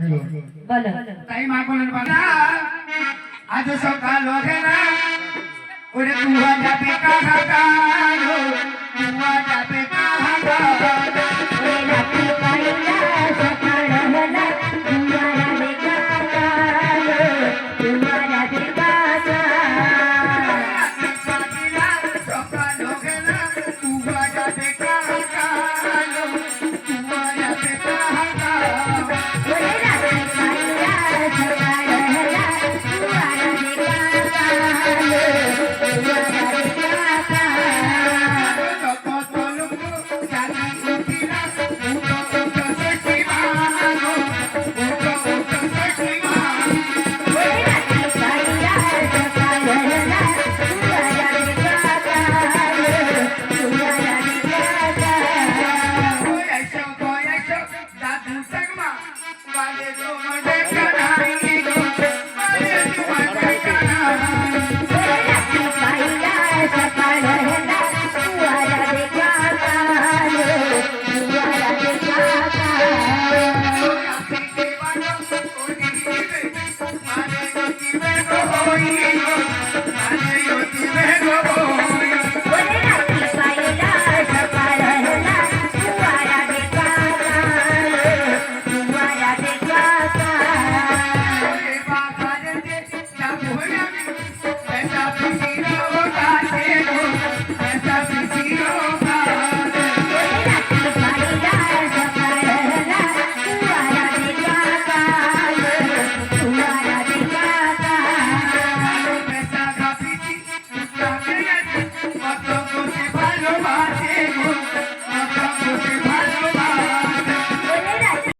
ছিল বলো। তাই মা বলেন বাবা আজ সকাল ওরে তুয়া যাবে কাকা কালো 有人